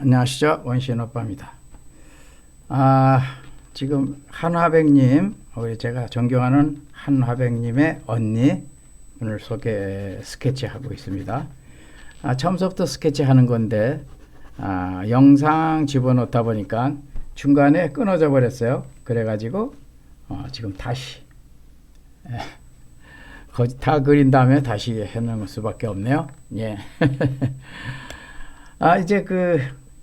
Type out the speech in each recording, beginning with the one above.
안녕하시죠 원신 오빠입니다. 아 지금 한화백님 우리 제가 존경하는 한화백님의 언니 오늘 소개 스케치 하고 있습니다. 아, 처음부터 스케치 하는 건데 아, 영상 집어넣다 보니까 중간에 끊어져 버렸어요. 그래가지고 어, 지금 다시 다 그린 다음에 다시 해놓을 수밖에 없네요. 예. 아 이제 그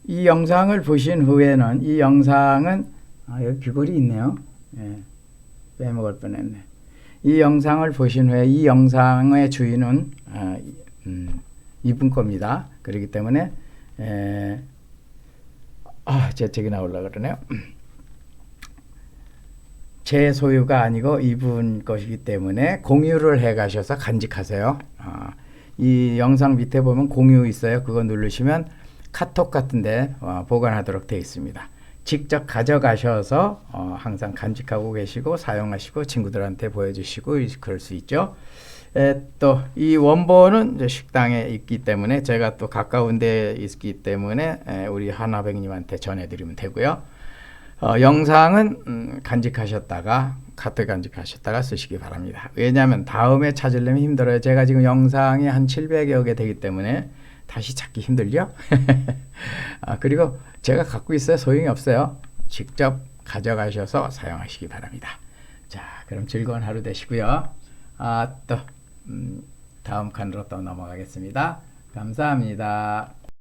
이 영상을 보신 후에는 이 영상은 아 여기 귀걸이 있네요. 예. 빼먹을 뻔했네. 이 영상을 보신 후에 이 영상의 주인은 아, 음, 이분 겁니다. 그렇기 때문에 에, 아 재택이 나올라 그러네요. 제 소유가 아니고 이분 것이기 때문에 공유를 해 가셔서 간직하세요. 아, 이 영상 밑에 보면 공유 있어요. 그거 누르시면 카톡 같은데 어, 보관하도록 되어 있습니다. 직접 가져가셔서 어, 항상 간직하고 계시고 사용하시고 친구들한테 보여주시고 그럴 수 있죠. 또 이 원본은 식당에 있기 때문에 제가 또 가까운 데 있기 때문에 에, 우리 하나백님한테 전해드리면 되고요. 어, 영상은 음, 간직하셨다가 카트 간직하셨다가 쓰시기 바랍니다. 왜냐하면 다음에 찾으려면 힘들어요. 제가 지금 영상이 한 700여 개 되기 때문에 다시 찾기 힘들죠. 아, 그리고 제가 갖고 있어요. 소용이 없어요. 직접 가져가셔서 사용하시기 바랍니다. 자, 그럼 즐거운 하루 되시고요. 아, 또 음, 다음 칸으로 또 넘어가겠습니다. 감사합니다.